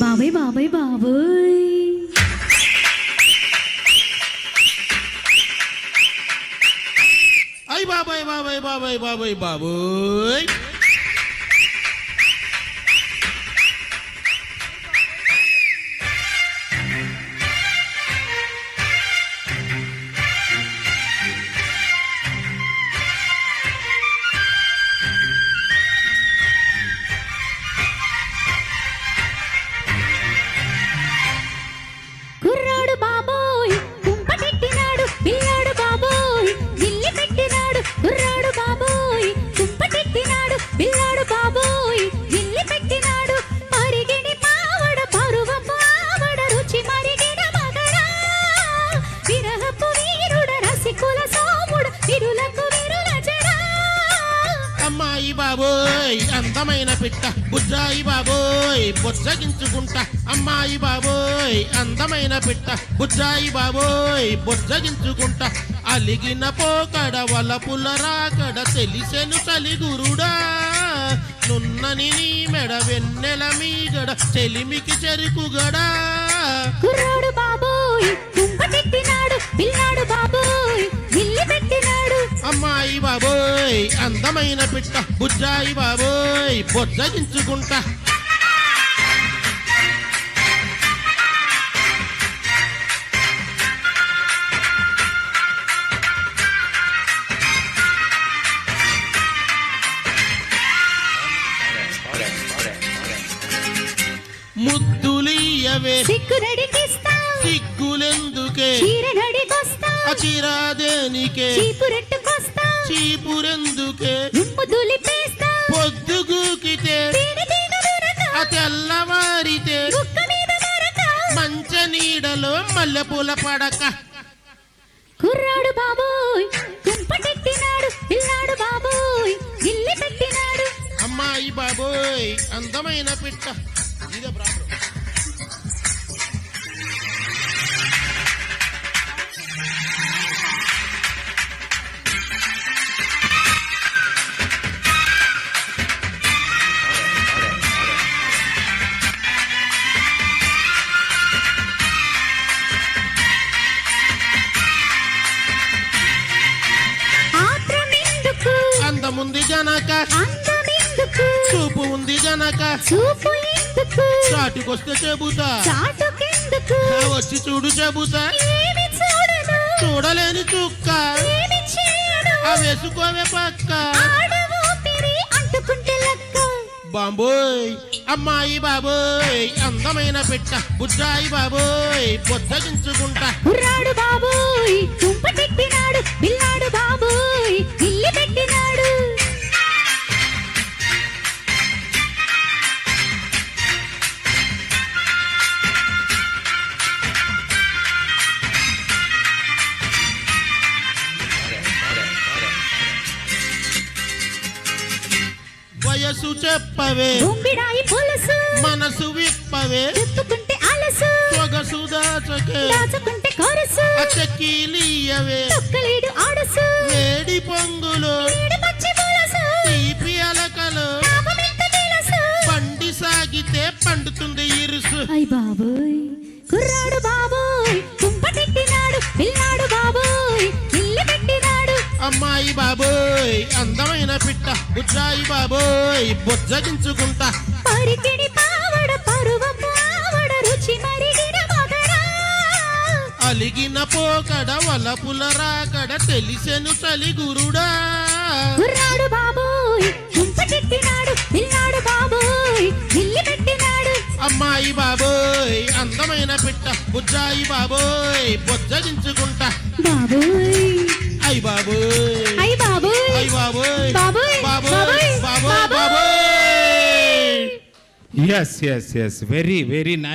బాబాయ్ బాబాయ్ బాబోయ్. అయ్ బాబాయ్ బాబాయ్ బాబాయ్ బాబాయ్ బాబోయ్. బాబోయ్ అందమైన పిట్ట బుజ్జాయి బాబోయ్ బొజ్జగించుకుంటా. అమ్మాయి బాబోయ్ అందమైన పిట్ట బుజ్జాయి బాబోయ్ బొజ్జగించుకుంటా. అలిగిన పోకడ వలపుల రాకడ తెలిసెను చలిగురుడా నున్నని నీ మెడ వెన్నెల మీగడ చెలిమికి చెరుకుగడా. కుర్రాడు బాబోయ్ పిల్లాడు బాబోయ్ అందమైన పిట్ట. బుజ్జాయి బాబోయ్ బొజ్జగించుకుంటా. ముద్దులియవే సిగ్గులెందుకే? చీర నడికొస్తా అచిరాదేనికే చీపు రెట్టుకొస్తా చీపురెందుకే పొద్దుగూకితే తెల్లవారితే మంచ నీడలో మల్లెపూల పడక. కుర్రాడు బాబోయ్ కుంప పెట్టినాడు పిల్లాడు బాబోయ్ గిల్లి పెట్టినాడు. అమ్మాయి బాబోయ్ అందమైన పిట్ట. ఇదే ప్రాబ్లం. అందముంది గనక చూపు ఉంది గనక చాటుకొస్తే చెబుతా. వచ్చి చూడు చెబుతా. చూడలేని చుక్క. వేసుకోవే పక్క. బాంబోయ్ అమ్మాయి బాబోయ్ అందమైన పిట్ట బుజ్జాయి బాబోయ్ బొజ్జగించుకుంటా కుర్రాడు బాబోయ్ కుంప వయసు చెప్పవే. పులుసు. మనసు విప్పవే. చెప్పుకుంటే అలసు. సొగసు దాచకే. దాచుకుంటే కొరసు. అచ్చకీలియవే తొక్కలేడు ఆడసు. వేడి పొంగులు. తీపి అలకలు. పండి సాగితే పండుతుంది ఇరుసు. అయ్ బాబోయ్ అమ్మాయి బాబోయ్ అందమైన పిట్ట బుజ్జాయి బాబోయ్ బుజ్జగించుకుంటా. పరికిడి పావడ పరువపు ఆవడ రుచి మరిగిన మగడా అలిగిన పోకడ వలపుల రాకడ తెలిసెను చలిగురుడా కుర్రాడు బాబోయ్ పిల్లాడు బాబోయ్ పెట్టినాడు. అమ్మాయి బాబోయ్ అందమైన పిట్ట బుజ్జాయి బాబోయ్ బుజ్జగించుకుంటా. బాబోయ్. అయ్ బాబోయ్ అయ్ బాబోయ్ అయ్ బాబోయ్ బాబోయ్, బాబోయ్ బాబోయ్, బాబోయ్ బాబోయ్. బాబోయ్ Yes, yes, yes. Very, very nice.